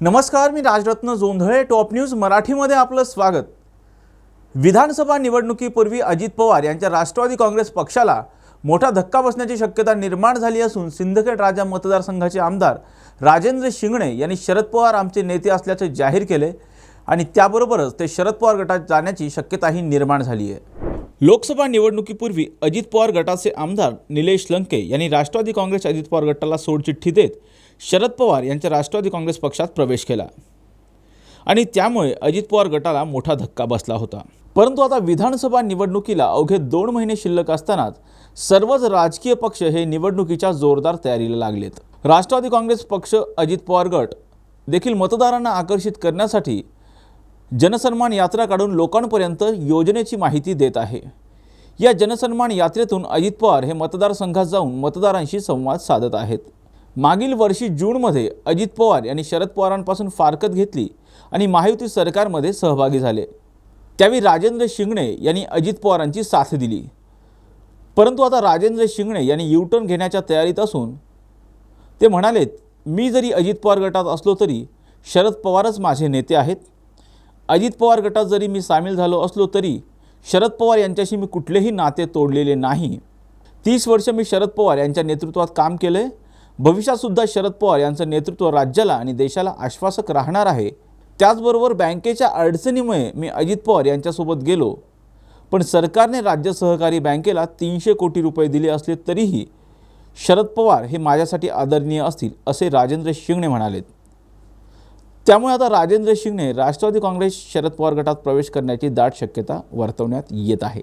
नमस्कार मी Rajratna Jondhale top news मराठीमध्ये आपलं स्वागत. विधानसभा निवडणुकीपूर्वी अजित पवार यांच्या राष्ट्रवादी काँग्रेस पक्षाला मोठा धक्का बसण्याची शक्यता निर्माण झाली असून सिंदखेड राजा मतदारसंघाचे आमदार राजेंद्र शिंगणे यांनी शरद पवार आमचे नेते असल्याचे जाहीर केले आणि त्याबरोबरच ते शरद पवार गटात जाण्याची शक्यताही निर्माण झाली आहे. लोकसभा निवडणुकीपूर्वी अजित पवार गटाचे आमदार निलेश लंके यांनी राष्ट्रवादी काँग्रेस अजित पवार गटाला सोडचिठ्ठी देत शरद पवार यांच्या राष्ट्रवादी काँग्रेस पक्षात प्रवेश केला. आणि त्यामुळे अजित पवार गटाला मोठा धक्का बसला होता. परंतु आता विधानसभा निवडणुकीला अवघे दोन महिने शिल्लक असतानाच सर्वच राजकीय पक्ष हे निवडणुकीच्या जोरदार तयारीला लागलेत. राष्ट्रवादी काँग्रेस पक्ष अजित पवार गट देखील मतदारांना आकर्षित करण्यासाठी जनसन्मान यात्रा काढून लोकांपर्यंत योजनेची माहिती देत आहे. या जनसन्मान यात्रेतून अजित पवार हे मतदारसंघात जाऊन मतदारांशी संवाद साधत आहेत. मागील वर्षी जूनमध्ये अजित पवार यांनी शरद पवारांपासून फारकत घेतली आणि महायुती सरकारमध्ये सहभागी झाले. त्यावेळी राजेंद्र शिंगणे यांनी अजित पवारांची साथ दिली. परंतु आता राजेंद्र शिंगणे यांनी यूटर्न घेण्याच्या तयारीत असून ते म्हणालेत मी जरी अजित पवार गटात असलो तरी शरद पवारच माझे नेते आहेत. अजित पवार गटात जरी मी सामील झालो असलो तरी शरद पवार यांच्याशी मी कुठलेही नाते तोडलेले नाही. तीस वर्ष मी शरद पवार यांच्या नेतृत्वात काम केलं आहे भविष्यातसुद्धा शरद पवार यांचं नेतृत्व राज्याला आणि देशाला आश्वासक राहणार आहे. त्याचबरोबर बँकेच्या अडचणीमुळे मी अजित पवार यांच्यासोबत गेलो. पण सरकारने राज्य सहकारी बँकेला तीनशे कोटी रुपये दिले असले तरीही शरद पवार हे माझ्यासाठी आदरणीय असतील असे राजेंद्र शिंगणे म्हणालेत. त्यामुळे आता राजेंद्र शिंगणे राष्ट्रवादी काँग्रेस शरद पवार गटात प्रवेश करण्याची दाट शक्यता वर्तवण्यात येत आहे.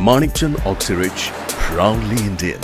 Manikchand Oxerich, proudly Indian.